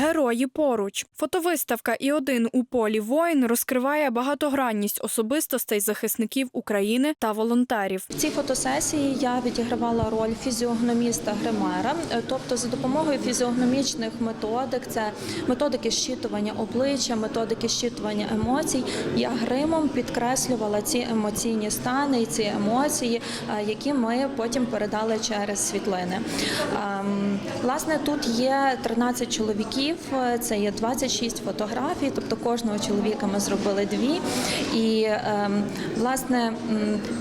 Герої поруч. Фотовиставка і один у полі воїн розкриває багатогранність особистостей захисників України та волонтерів. В цій фотосесії я відігравала роль фізіогноміста гримера, тобто за допомогою фізіогномічних методик, це методики щитування обличчя, методики щитування емоцій. Я гримом підкреслювала ці емоційні стани і ці емоції, е, які ми потім передали через світлини. Ем, Власне, тут є 13 чоловіків, е, це є 26 фотографій, тобто кожного чоловіка ми зробили дві. І ем, власне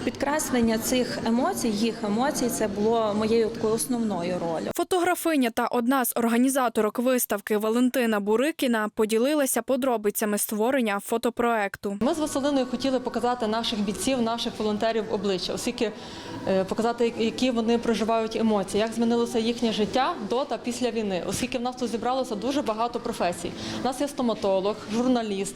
підкреслення цих емоцій, їх емоцій, це було моєю такою основною ролью. Фотографиня та одна з організаторок виставки Валентина Бурикіна поділилася подробицями створення фотопроекту. Ми з Василиною хотіли показати наших бійців, наших волонтерів обличчя, оскільки е, показати, які вони проживають емоції, як змінилося їхнє життя до та після війни, оскільки в нас тут зібралося дуже багато професій. У нас є стоматолог, журналіст,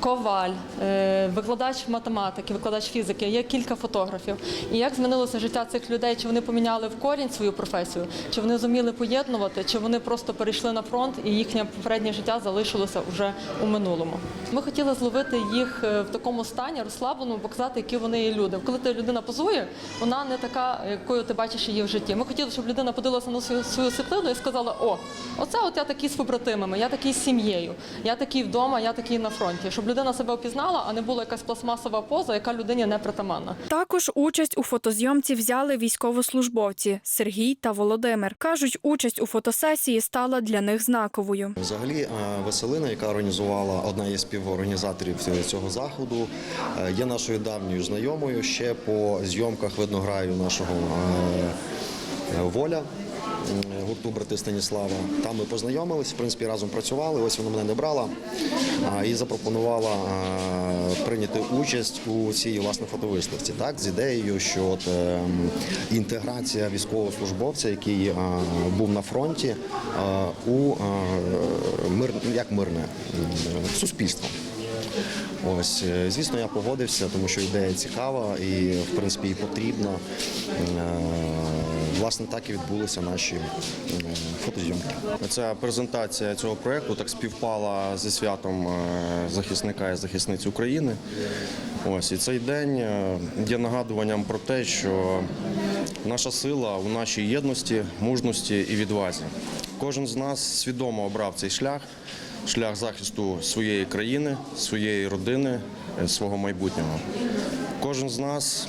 коваль, е, викладач математики, викладач фізики, є кілька фотографів. І як змінилося життя цих людей, чи вони поміняли в корінь свою професію, чи вони зуміли поєднувати, чи вони просто перейшли на фронт і їхнє попереднє життя залишилося вже у минулому. Ми хотіли зловити їх е, в такому стані розслабленому, показати, які вони є люди. Коли ти людина позує, вона не така, якою ти бачиш її в житті. Ми хотіли, щоб людина подивилася на свою свою світлину і сказала: О, оце от я такий з побратимами, я такий з сім'єю, я такий вдома, я такий на фронті. Щоб людина себе опізнала, а не була якась пластмасова поза, яка людині не притаманна. Також участь у фотозйомці взяли військовослужбовці Сергій та Володимир. кажуть, участь у фотосесії стала для них знаковою. Взагалі, е, Василина, яка організувала одна із співорганізаторів цього заходу, е, є нашою давньою знайомою ще по зйомках виднограю нашого е, воля. М, Гурту брати Станіслава. Там ми познайомилися, в принципі, разом працювали. Ось вона мене не брала і запропонувала прийняти участь у цій власне фотовиставці. Так, з ідеєю, що от, ем, інтеграція військовослужбовця, який був на фронті, у мир, як мирне суспільство. Ось, е, звісно, я погодився, тому що ідея цікава і, в принципі, і потрібна. Е, Власне, так і відбулися наші фотозйомки. Ця презентація цього проєкту так співпала зі святом е, захисника і захисниць України. Ось і цей день є нагадуванням про те, що наша сила у нашій єдності, мужності і відвазі. Кожен з нас свідомо обрав цей шлях шлях захисту своєї країни, своєї родини, е, свого майбутнього. Кожен з нас,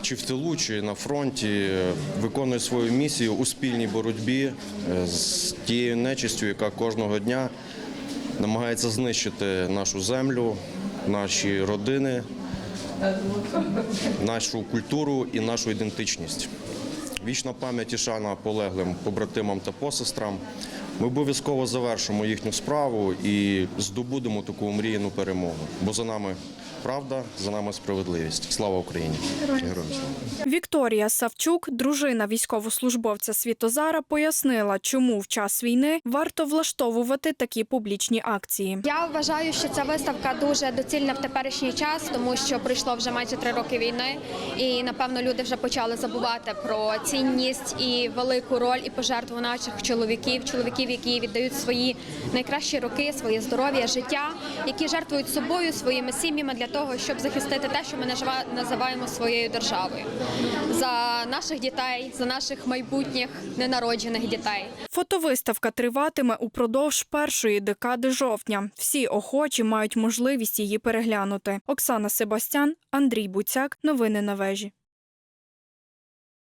чи в тилу, чи на фронті, е, виконує свою місію у спільній боротьбі е, з тією нечистю, яка кожного дня намагається знищити нашу землю, наші родини, нашу культуру і нашу ідентичність. Вічна пам'ять і шана полеглим побратимам та посестрам. Ми обов'язково завершимо їхню справу і здобудемо таку мріяну перемогу. Бо за нами правда, за нами справедливість. Слава Україні! Героям слава! Вікторія Савчук, дружина військовослужбовця Світозара, пояснила, чому в час війни варто влаштовувати такі публічні акції. Я вважаю, що ця виставка дуже доцільна в теперішній час, тому що пройшло вже майже три роки війни, і напевно люди вже почали забувати про цінність і велику роль і пожертву наших чоловіків, чоловіків, які віддають свої найкращі роки, своє здоров'я, життя, які жертвують собою, своїми сім'ями для того, щоб захистити те, що ми називаємо своєю державою, за наших дітей, за наших майбутніх ненароджених дітей. Фотовиставка триватиме упродовж першої декади жовтня. Всі охочі мають можливість її переглянути. Оксана Себастян, Андрій Буцяк. Новини на вежі.